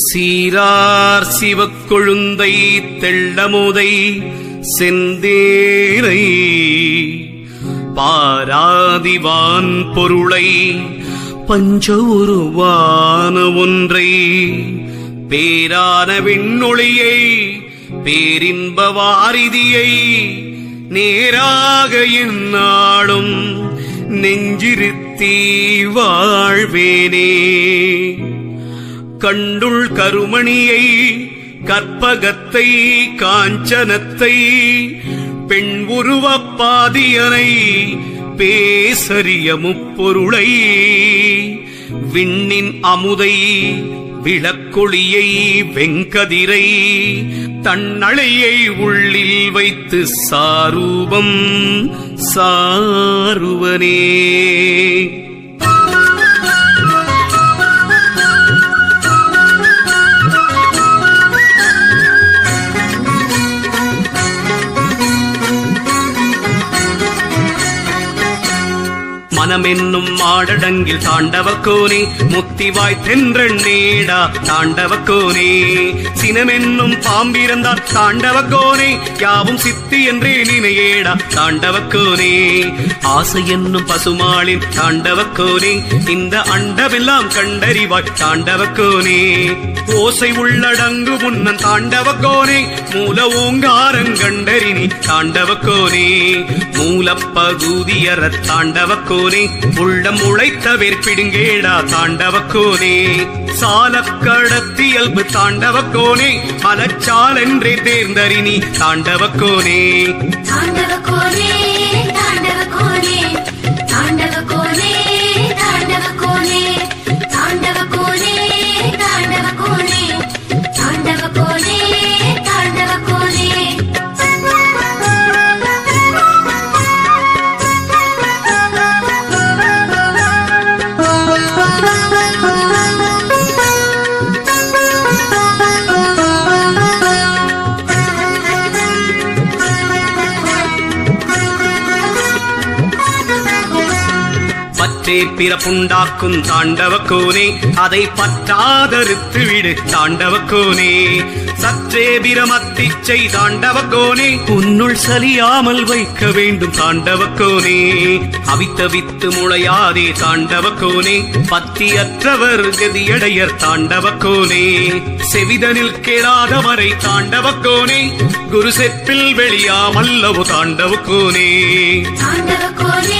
சீரார் சிவக்கொழுந்தை தெள்ளமுதை செந்தேரை பாராதிவான் பொருளை பஞ்ச உருவான ஒன்றை பேரான விண்ணொளியை பேரின்ப வாரிதியை நேராக இந்நாளும் நெஞ்சிருத்தி வாழ்வேனே. கண்டுள் கருமணியை கற்பகத்தை காஞ்சனத்தை பெண் உருவப் பாதியனை பேசரிய முப்பொருளை விண்ணின் அமுதை விளக்கொளியை வெங்கதிரை தன்னழையை உள்ளில் வைத்து சாரூபம் சாருவனே. மனமென்னும் மாடடங்கில் தாண்டவக்கோனே முத்திவாய் தென்றண்ணேடா தாண்டவக்கோனே. சினமென்னும் பாம்பிறந்தார் தாண்டவக்கோனே யாவும் சித்தி என்றே நினையேடா தாண்டவக்கோனே. ஆசை என்னும் பசுமாளின் தாண்டவக்கோனே இந்த அண்டமெல்லாம் கண்டறிவாய் தாண்டவக்கோனே. ஓசை உள்ளடங்கு முன்னன் தாண்டவக்கோனே மூல ஓங்காரங்கண்டறினி தாண்டவக்கோனே. மூலப்பகுதியற தாண்டவக்கோனே கோனே உள்ளம் உழைத்த வேற்பிடுங்கேடா தாண்டவ கோனே. சால கடத்தியல்பு தாண்டவ கோனே. மலச்சால் என்றே தேர்ந்தறினி தாண்டவ கோனே. தாண்டவ கோனே. பற்றே பிறப்புண்டாக்கும் தாண்டவக்கோனே அதை பற்றாதறுத்து விடு தாண்டவக்கோனே சற்றே பிரமத்திச்சை தாண்டவக்கோனே உன்னுள் சலியாமல் வைக்க வேண்டும் தாண்டவக்கோனே அவித்த வித்து முளையாதே தாண்டவக்கோனே பத்தியற்றவர் கதியடையர் தாண்டவக்கோனே செவிதனில் கேளாதவரை தாண்டவக்கோனே குரு செப்பில் வெளியாமல்லவோ தாண்டவக்கோனே தாண்டவ கோனே.